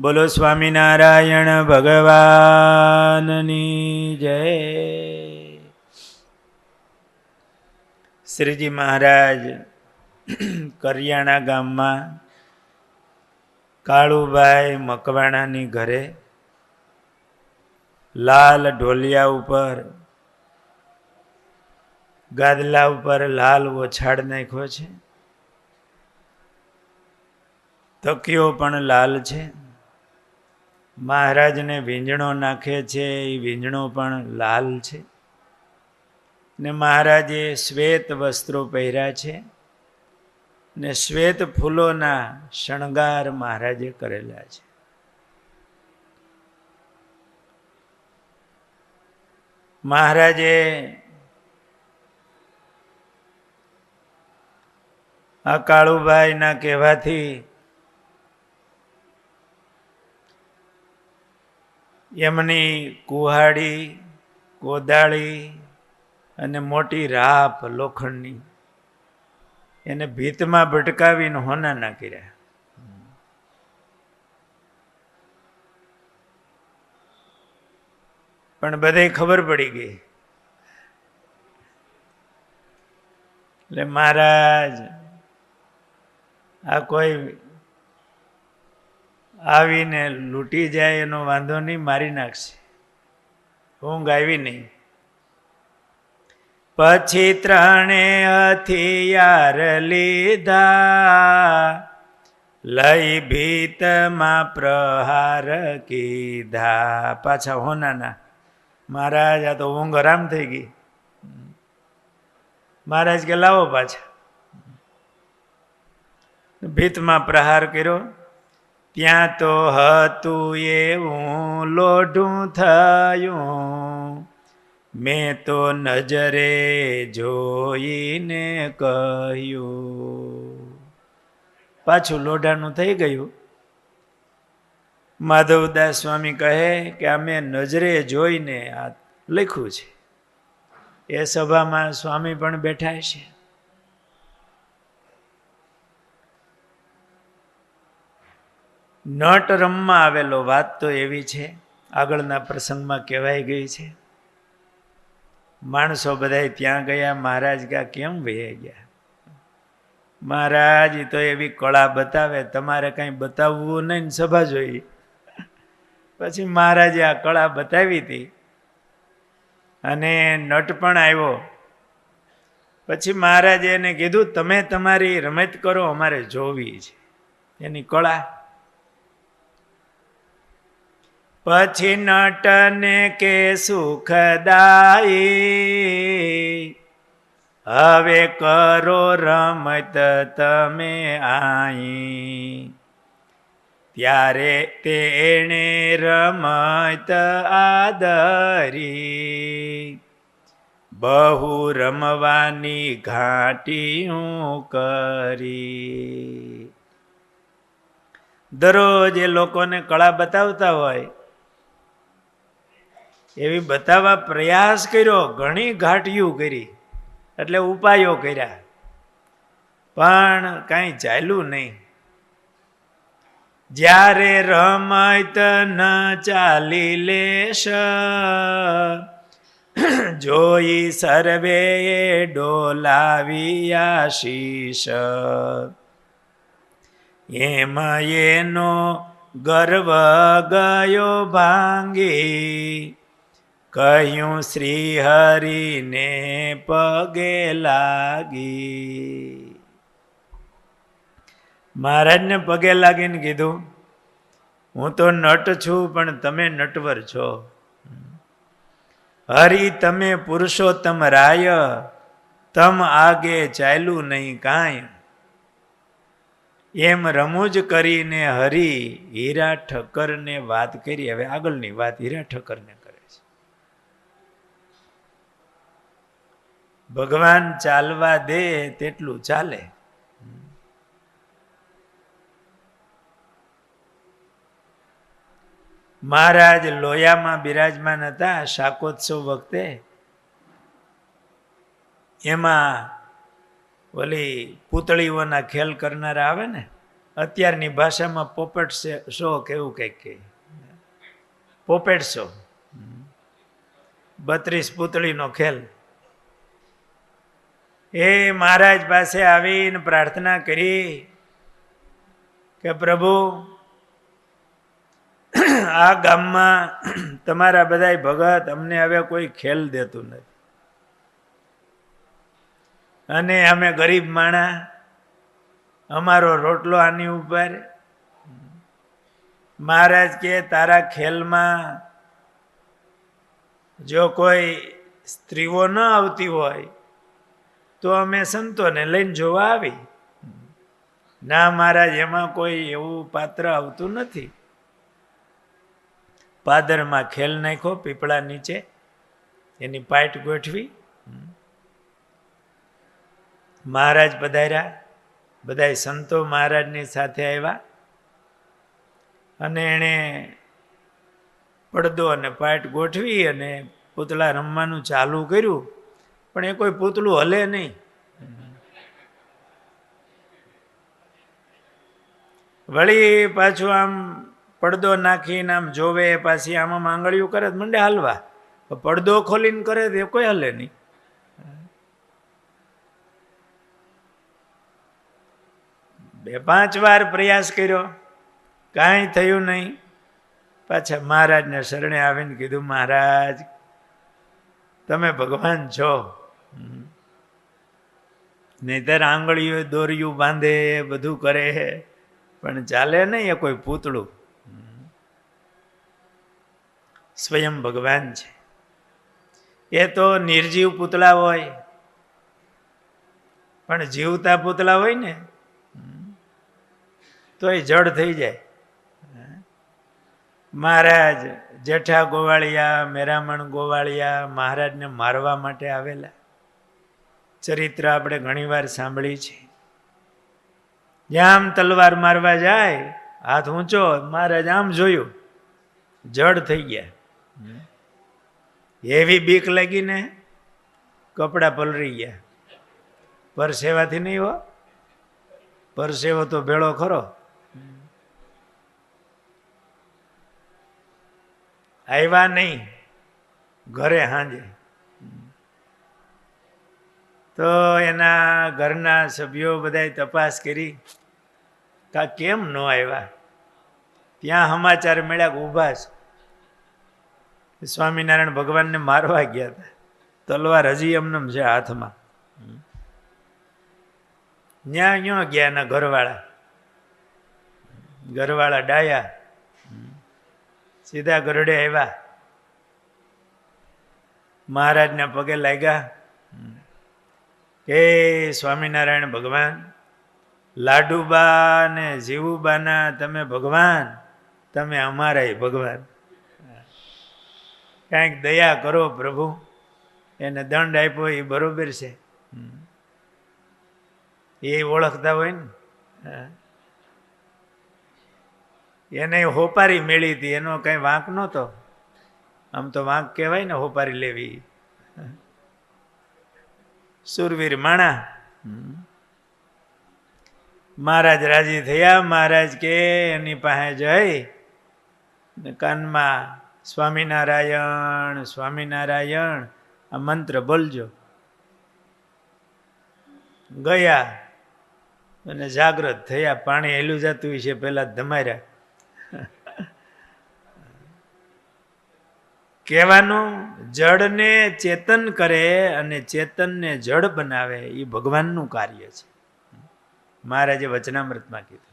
બોલો સ્વામિનારાયણ ભગવાનની જય. શ્રીજી મહારાજ કરિયાણા ગામમાં કાળુભાઈ મકવાણાની ઘરે લાલ ઢોલિયા ઉપર, ગાદલા ઉપર લાલ ઓછાડ નાખ્યો છે. તકીઓ પણ લાલ છે. મહારાજને વીંજણો નાખે છે, એ વીંજણો પણ લાલ છે. ને મહારાજે શ્વેત વસ્ત્રો પહેર્યા છે ને શ્વેત ફૂલોના શણગાર મહારાજે કરેલા છે. મહારાજે આ કાળુભાઈના કહેવાથી એમની કુહાડી, કોદાળી અને મોટી રાપ લોખંડની. એને ભીતમાં ભટકાવીને હોના ના કર્યા. પણ બધે ખબર પડી ગઈ. એટલે મહારાજ, આ કોઈ આવીને લૂંટી જાય એનો વાંધો નહીં, મારી નાખશે. ઊંઘ આવી નહીં. પછી ત્રણે હથિયાર લીધા, લઈ ભીતમાં પ્રહાર કીધા. પાછા હોનાના મહારાજ, આ તો ઊંઘ આરામ થઈ ગઈ. મહારાજ કે લાવો પાછા. ભીતમાં પ્રહાર કર્યો. ત્યાં તો હતું એવું લોઢું થયું. મેં તો નજરે જોઈને કહ્યું. પાછું લોઢાનું થઈ ગયું. માધવદાસ સ્વામી કહે કે અમે નજરે જોઈને આ લખ્યું છે. એ સભામાં સ્વામી પણ બેઠા છે. નટ રમમાં આવેલો વાત તો એવી છે, આગળના પ્રસંગમાં કહેવાઈ ગઈ છે. માણસો બધા ત્યાં ગયા, મહારાજ કા કેમ વહી ગયા? મહારાજ તો એવી કળા બતાવે, તમારે કંઈ બતાવવું નહીં ને સભા જોઈ. પછી મહારાજે આ કળા બતાવી હતી. અને નટ પણ આવ્યો. પછી મહારાજે એને કીધું, તમે તમારી રમત કરો, અમારે જોવી છે. એની કળા પછી નટને કે સુખદાયી. હવે કરો રમત તમે આઈ. ત્યારે તેણે રમત આદરી. બહુ રમવાની ઘાટી હું કરી. દરરોજ એ લોકોને કળા બતાવતા હોય એવી બતાવવા પ્રયાસ કર્યો, ઘણી ઘાટીયું કરી, એટલે ઉપાયો કર્યા. પણ કાંઈ ચાલ્યું નહીં. જ્યારે રમત ન ચાલી લેશ, જોઈ સર્વે ડોલાવી આશીષ. એમ એનો ગર્વ ગયો ભાંગી કહ્યું શ્રી હરિને પગે લાગી. મહારાજને પગે લાગીને કીધું, હું તો નટ છું, પણ તમે નટવર છો. હરિ, તમે પુરુષોત્તમ રાય, તમ આગે ચાલ્યું નહીં કાંઈ. એમ રમૂજ કરીને હરી હીરા ઠક્કરને વાત કરી. હવે આગળની વાત હીરા ઠક્કરને કરે છે ભગવાન ચાલવા દે તેટલું ચાલે. મહારાજ લોયામાં બિરાજમાન હતા શાકોત્સવ વખતે. એમાં ઓલી પૂતળીઓના ખેલ કરનારા આવે ને, અત્યારની ભાષામાં પોપેટ શો કેવું કંઈક કે? Puppet show. બત્રીસ પૂતળીનો ખેલ. એ મહારાજ પાસે આવીને પ્રાર્થના કરી કે પ્રભુ, આ ગામમાં તમારા બધા ભગત અમને હવે કોઈ ખેલ દેતું નથી. અને અમે ગરીબ માણા અમારો રોટલો આની ઉપર. મહારાજ કે તારા ખેલમાં જો કોઈ સ્ત્રીઓ ન આવતી હોય તો અમે સંતોને લઈને જોવા આવી. ના મહારાજ, એમાં કોઈ એવું પાત્ર આવતું નથી. પાદરમાં ખેલ નાખ્યો, પીપળા નીચે એની પાઇટ ગોઠવી. મહારાજ પધાર્યા. બધા સંતો મહારાજની સાથે આવ્યા. અને એણે પડદો અને પાટ ગોઠવી અને પૂતળા રમવાનું ચાલુ કર્યું. પણ એ કોઈ પૂતળું હલે નહીં. વળી પાછું આમ પડદો નાખીને આમ જોવે, પાછી આમાં આંગળીયું કરે મંડે હાલવા. પડદો ખોલીને કરે એ કોઈ હલે નહીં. બે પાંચ વાર પ્રયાસ કર્યો, કાંઈ થયું નહીં. પાછા મહારાજને શરણે આવીને કીધું, મહારાજ, તમે ભગવાન છો. નહીતર આંગળીઓ દોરિયું બાંધે, બધું કરે પણ ચાલે નહીં એ કોઈ પૂતળું. સ્વયં ભગવાન છે. એ તો નિર્જીવ પૂતળા હોય. પણ જીવતા પૂતળા હોય ને, તો એ જડ થઈ જાય. મહારાજ જેઠા ગોવાળિયા, મેરામણ ગોવાળિયા મહારાજને મારવા માટે આવેલા. ચરિત્ર આપણે ઘણીવાર સાંભળી છે જ્યાં તલવાર મારવા જાય, હાથ ઊંચો, મહારાજ આમ જોયું, જડ થઈ ગયા. એવી બીક લાગીને કપડા પલરી ગયા. પરસેવાથી નહીં હો. પરસેવો તો ભેળો ખરો. આવ્યા નહીં. ઘરે હાંજે તો એના ઘરના સભ્યો બધાએ તપાસ કરી કા કેમ ન આવ્યા? ત્યાં સમાચાર મળ્યા ઊભા છે. સ્વામિનારાયણ ભગવાનને મારવા ગયા હતા. તલવાર હજી એમને છે હાથમાં. ન્યા ન્યો ગયા એના ઘરવાળા? ઘરવાળા ડાયા. સીધા ગરડે આવ્યા. મહારાજના પગે લાગ્યા. કે સ્વામિનારાયણ ભગવાન લાડુબા ને જીવુબાના તમે ભગવાન, તમે અમારા ભગવાન. કાંઈક દયા કરો પ્રભુ, એને દંડ આપ્યો એ બરોબર છે. એ ઓળખતા હોય ને? એને હોપારી મેળી હતી, એનો કંઈ વાંક નહોતો. આમ તો વાંક કહેવાય ને, હોપારી લેવી. સુરવીર માણા. મહારાજ રાજી થયા, મહારાજ કે એની પાસે જઈ કાનમાં, સ્વામિનારાયણ સ્વામિનારાયણ, આ મંત્ર બોલજો. ગયા અને જાગ્રત થયા, પાણી હેલું જતું છે પેલા ધમાર્યા. કહેવાનું જડને ચેતન કરે અને ચેતનને જડ બનાવે એ ભગવાનનું કાર્ય છે. મહારાજે વચનામૃતમાં કીધું.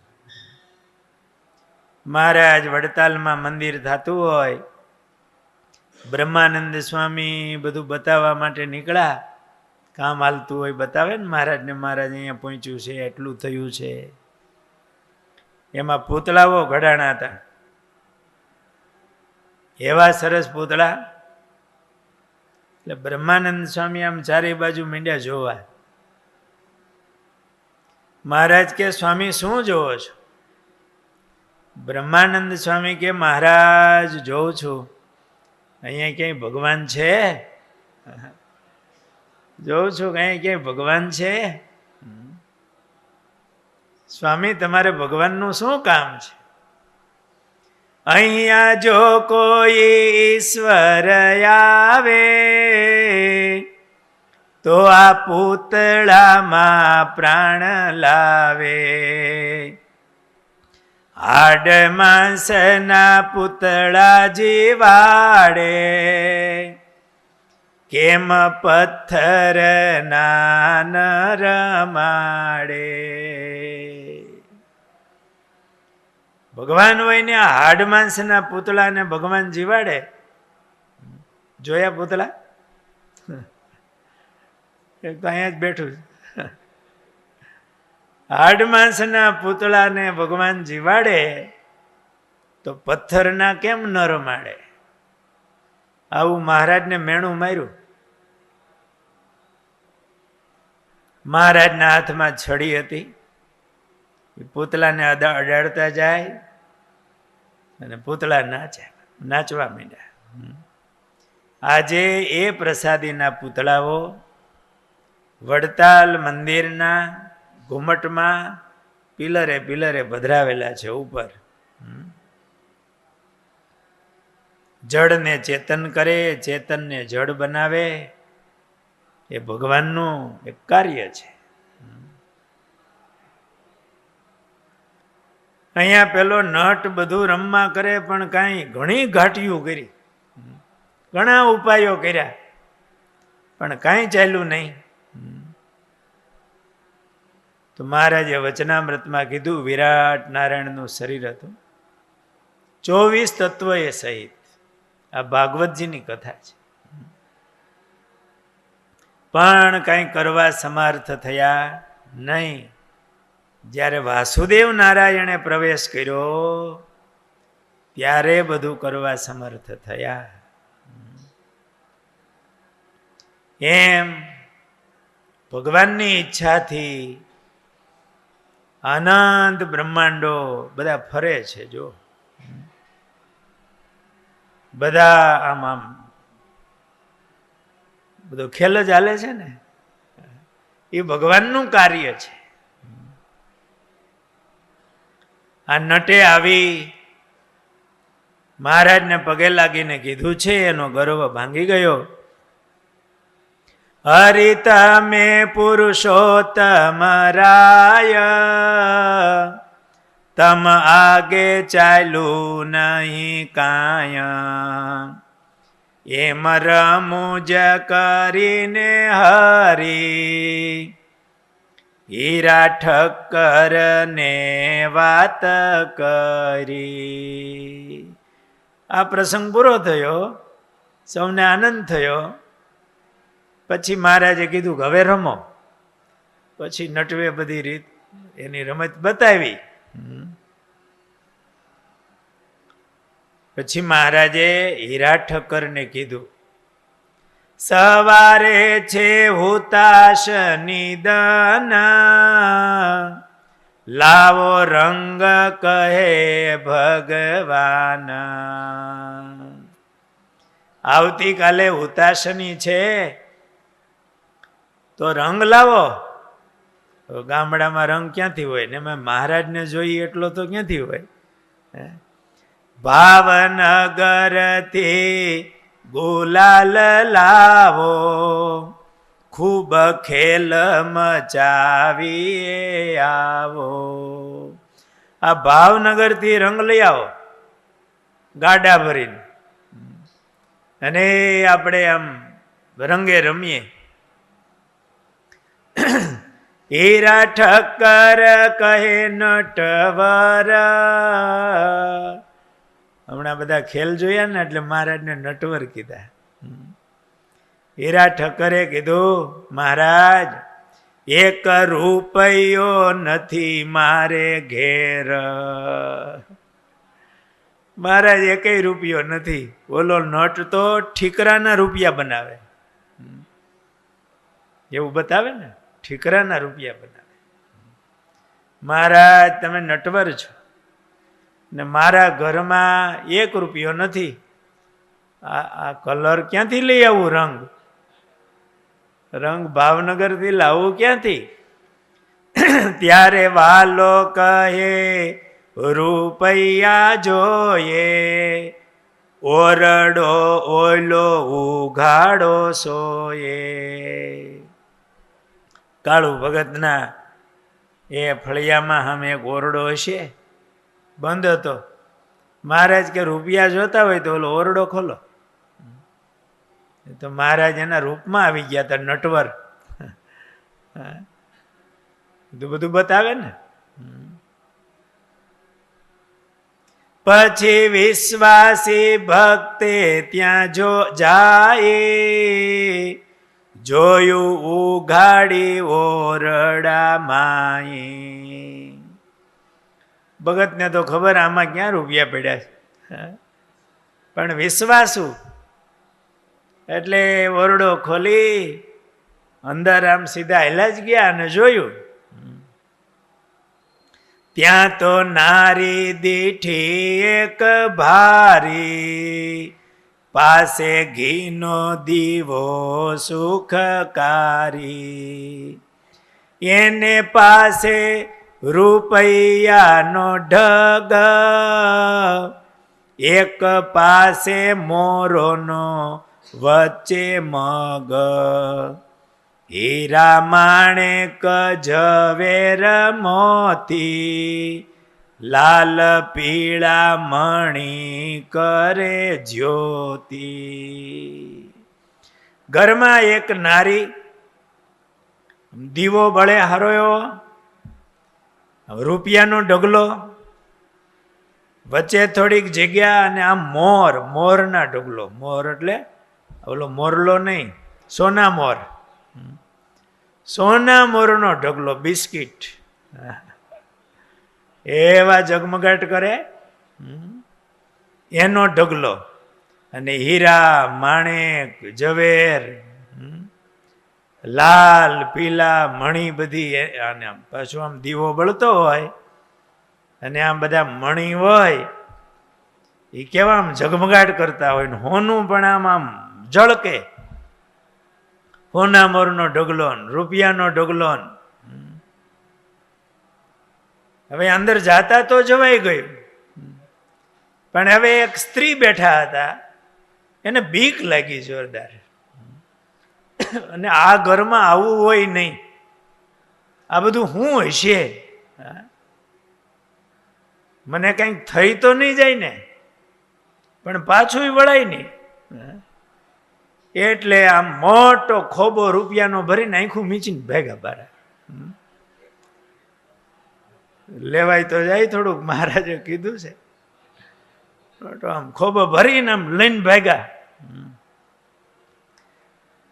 મહારાજ વડતાલમાં મંદિર થતું હોય, બ્રહ્માનંદ સ્વામી બધું બતાવવા માટે નીકળ્યા. કામ હાલતું હોય બતાવે ને મહારાજને, મહારાજ અહીંયા પહોંચ્યું છે, એટલું થયું છે. એમાં પૂતળાઓ ઘડાણા હતા. એવા સરસ પૂતળા. એટલે બ્રહ્માનંદ સ્વામી આમ ચારે બાજુ મીંડ્યા જોવા. મહારાજ કે, સ્વામી, શું જોવો છો? બ્રહ્માનંદ સ્વામી કે, મહારાજ, જોઉં છું. અહીંયા ક્યાંય ભગવાન છે? જોઉં છું કે અહીંયા ક્યાંય ભગવાન છે? સ્વામી, તમારે ભગવાનનું શું કામ છે? અહીંયા જો કોઈ ઈશ્વર આવે, તો આ પૂતળામાં પ્રાણ લાવે. હાડ માંસના પૂતળા જીવાડે, કેમ પથ્થર ના રમાડે? ભગવાન હોય ને હાડ માંસના પૂતળાને ભગવાન જીવાડે? જોયા પૂતળા? એક તો અહીંયા જ બેઠું. હાડ માંસના પૂતળાને ભગવાન જીવાડે તો પથ્થરના કેમ ન રમાડે? આવું મહારાજને મેણું માર્યું. મહારાજના હાથમાં છડી હતી. અડા અડાડતા જાય. અને પૂતળા નાચે નાચવા માંડ્યા. આજે એ પ્રસાદીના પૂતળાઓ વડતાલ મંદિરના ઘુમટમાં પિલરે પિલરે ભદ્રાવેલા છે ઉપર. જળને ચેતન કરે, ચેતનને જળ બનાવે એ ભગવાનનું એક કાર્ય છે અહીંયા પેલો નટ બધું રમવા કરે, પણ કાંઈ ઘણી ઘાટીઓ કરી. ઘણા ઉપાયો કર્યા, પણ કાંઈ ચાલ્યું નહીં. તો મહારાજે વચનામૃતમાં કીધું, વિરાટ નારાયણનું શરીર હતું. ચોવીસ તત્વ એ સહિત. આ ભાગવતજીની કથા છે. પણ કંઈ કરવા સમર્થ થયા નહીં. જ્યારે વાસુદેવ નારાયણે પ્રવેશ કર્યો, ત્યારે બધું કરવા સમર્થ થયા. એમ ભગવાનની ઈચ્છાથી આનંદ બ્રહ્માંડો બધા ફરે છે, જો. બધા આમ આમ બધો ખેલ જ હાલે છે ને? એ ભગવાનનું કાર્ય છે. આ નટે આવી મહારાજને પગે લાગીને કીધું છે, એનો ગર્વ ભાંગી ગયો. હરિત મે પુરુષોત્તમ રાય, તમ આગે ચાલ્યું નહીં કાય. એમ રમુજ કરીને હરી હીરા ઠક્કર ને વાત કરી. આ પ્રસંગ પૂરો થયો, સૌને આનંદ થયો. પછી મહારાજે કીધું હવે રમો. પછી નટવે બધી રીત એની રમત બતાવી. પછી મહારાજે હીરા ઠક્કરને કીધું સવારે છે હુતાશ નિદન લાવો રંગ કહે ભગવાન. આવતીકાલે હુતાશની છે. તો રંગ લાવો. ગામડામાં રંગ ક્યાંથી હોય? ને મેં મહારાજને જોઈએ એટલો તો ક્યાંથી હોય? ભાવનગરથી ગુલાલ લાવો, ખૂબ ખેલ મચાવીએ આવો. આ ભાવનગરથી રંગ લઈ આવો, ગાડા ભરીને. અને આપણે આમ રંગે રમીએ. હીરા ઠક્કર કહે નટવર હમણાં બધા ખેલ જોયા ને એટલે મહારાજને નટવર કીધા. હીરા ઠક્કરે કીધું, મહારાજ, એક રૂપિયો નથી મારે ઘેર. મહારાજ, એકેય રૂપિયો નથી. ઓલો નટ તો ઠીકરાના રૂપિયા બનાવે. એવું બતાવે ને? ઠીકરાના રૂપિયા બનાવે. મહારાજ, તમે નટવર છો. ને મારા ઘરમાં એક રૂપિયો નથી. આ આ કલર ક્યાંથી લઈ આવું રંગ? રંગ ભાવનગરથી લાવવું ક્યાંથી? ત્યારે વાલો કહે, રૂપૈયા જોઈએ. ઓરડો ઓયલો ઉઘાડો સોએ કાળુ ભગતના એ ફળિયામાં સામે એક ઓરડો હશે. બંધ હતો. મહારાજ કે રૂપિયા જોતા હોય તો ઓલો ઓરડો ખોલો. તો મહારાજ એના રૂપમાં આવી ગયા હતા, નટવર. બધું બધું બતાવે ને. પછી વિશ્વાસી ભક્તે ત્યાં જો જાય, જોયું ઉઘાડી ઓરડા માય ભગતને તો ખબર આમાં ક્યાં રૂપિયા પડ્યા છે. પણ વિશ્વાસુ. એટલે ઓરડો ખોલી અંદર આમ સીધા હેલા જ ગયા અને જોયું. ત્યાં તો નારી દીઠી એક ભારી, પાસે ઘીનો દીવો સુખકારી. એને પાસે રૂપૈયાનો ઢગ. એક પાસે મોરોનો, વચ્ચે મગ. હીરા માણેક ઝવેર મોતી, લાલ પીળા મણી કરે જ્યોતિ. ઘરમાં એક નારી દીવો બળે હારો એવો રૂપિયાનો ઢગલો. વચ્ચે થોડીક જગ્યા અને આમ મોર, મોરના ઢગલો. મોર એટલે ઓલો મોરલો નહીં, સોના મોર. સોના મોરનો ઢગલો, બિસ્કિટ. એવા ઝગમગાટ કરે. એનો ઢગલો. અને હીરા, માણેક, ઝવેર લાલ, પીલા, મણી બધી અને આમ પાછું આમ દીવો બળતો હોય અને આમ બધા મણી હોય એ કેવા આમ ઝગમગાટ કરતા હોય ને હોનું પણ આમ આમ જળકે. હોના મોરનો ઢગલો રૂપિયાનો ઢગલો હવે અંદર જાતા તો જવાઈ ગયું. પણ હવે એક સ્ત્રી બેઠા હતા, એને બીક લાગી જોરદાર. અને આ ઘરમાં આવું હોય નહીં. આ બધું હું હશે? મને કંઈક થઈ તો નહીં જાય ને, પણ પાછું વળાય નહીં. એટલે આમ મોટો ખોબો રૂપિયાનો ભરીને આખું મીચીને ભેગા બારા લેવાય તો જાય થોડુંક, મહારાજે કીધું છે. આમ ખોબો ભરીને આમ લઈને ભેગા.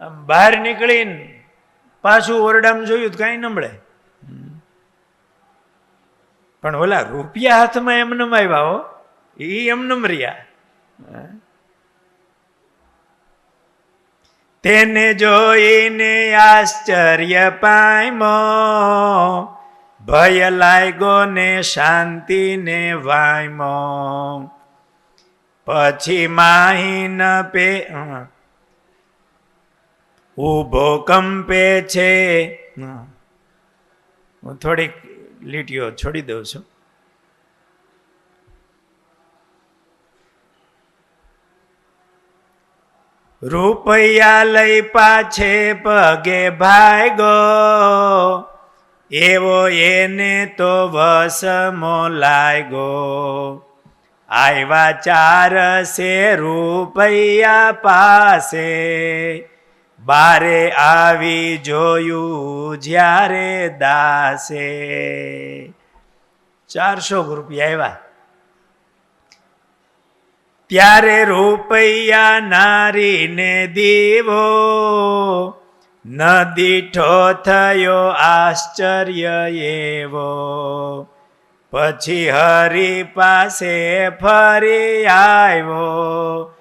આમ બહાર નીકળીને પાછું ઓરડામાં જોયું તો કાંઈ નમળે પણ ઓલા રૂપિયા હાથમાં એમ આવ્યા હો એ એમનેમ રહ્યા તેને જોઈને આશ્ચર્ય પામ્યો. ભય લાગ્યો ને શાંતિ ને વાયમો. પછી માહીન પે ઊભો કંપે છે. હું. થોડીક લીટીઓ છોડી દઉં છું. રૂપિયા લઈ પાછે પગે ભાગો એવો એને તો વસમો લાગ્યો. આવ્યા ચાર સે રૂપિયા પાસે. બારે આવી જોયું જ્યારે દાસે. ચારસો રૂપિયા આવ્યા ત્યારે રૂપૈયા નારીને દીવો. ન દીઠો થયો આશ્ચર્ય એવો. પછી હરી પાસે ફરી આવ્યો.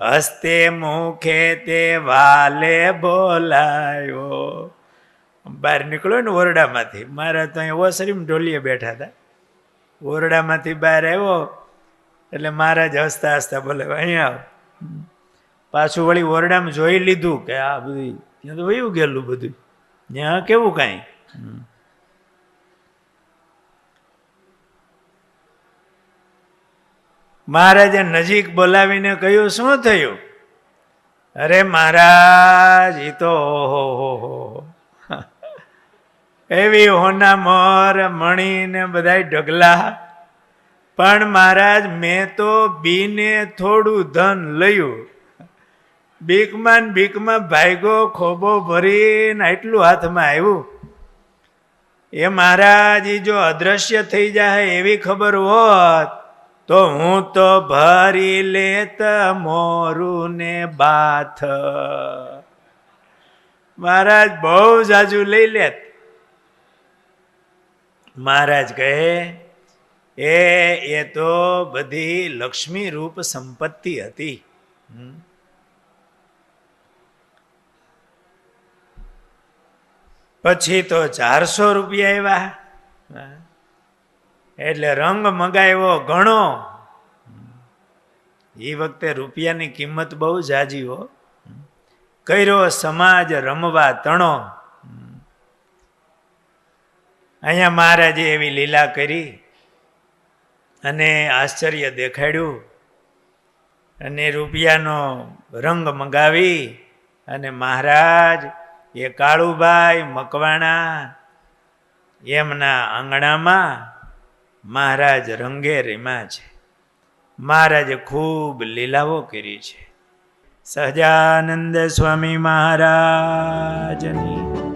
હસ્તે મુખે તે વાલે બોલાયો. બહાર નીકળ્યો ને ઓરડામાંથી. મારા તો અહીં ઓસરીમ ઢોલીએ બેઠા હતા. ઓરડામાંથી બહાર આવ્યો એટલે મહારાજ હસતા હસતા બોલે, અહીંયા આવ. પાછું વળી ઓરડામાં જોઈ લીધું કે આ બધું ત્યાં તો વયું ગયેલું બધું ત્યાં કેવું કાંઈ? મહારાજે નજીક બોલાવીને કહ્યું, શું થયું? અરે મહારાજ એ તો ઓહો હો હો. એવી હોના મોર મણીને બધા ઢગલા. પણ મહારાજ, મેં તો બીને થોડું ધન લયું. બીકમાં બીકમાં ભાઈગો ખોબો ભરીને એટલું હાથમાં આવ્યું. એ મહારાજ જો અદ્રશ્ય થઈ જાય એવી ખબર હોત તો હું તો ભરી લેત મોરું ને બાથ. મહારાજ, બહુ જાજુ લઈ લેત. મહારાજ કહે, એ એ તો બધી લક્ષ્મી રૂપ સંપત્તિ હતી. પછી તો ચારસો રૂપિયા આવ્યા એટલે રંગ મગાવ્યો ઘણો. એ વખતે રૂપિયાની કિંમત બહુ જાજી હો. કર્યો સમાજ રમવા તણો. અહીંયા મહારાજે એવી લીલા કરી અને આશ્ચર્ય દેખાડ્યું. અને રૂપિયાનો રંગ મંગાવી અને મહારાજ એ કાળુભાઈ મકવાણા એમના આંગણામાં મહારાજ રંગેરીમાં છે. મહારાજે ખૂબ લીલાઓ કરી છે. સહજાનંદ સ્વામી મહારાજની.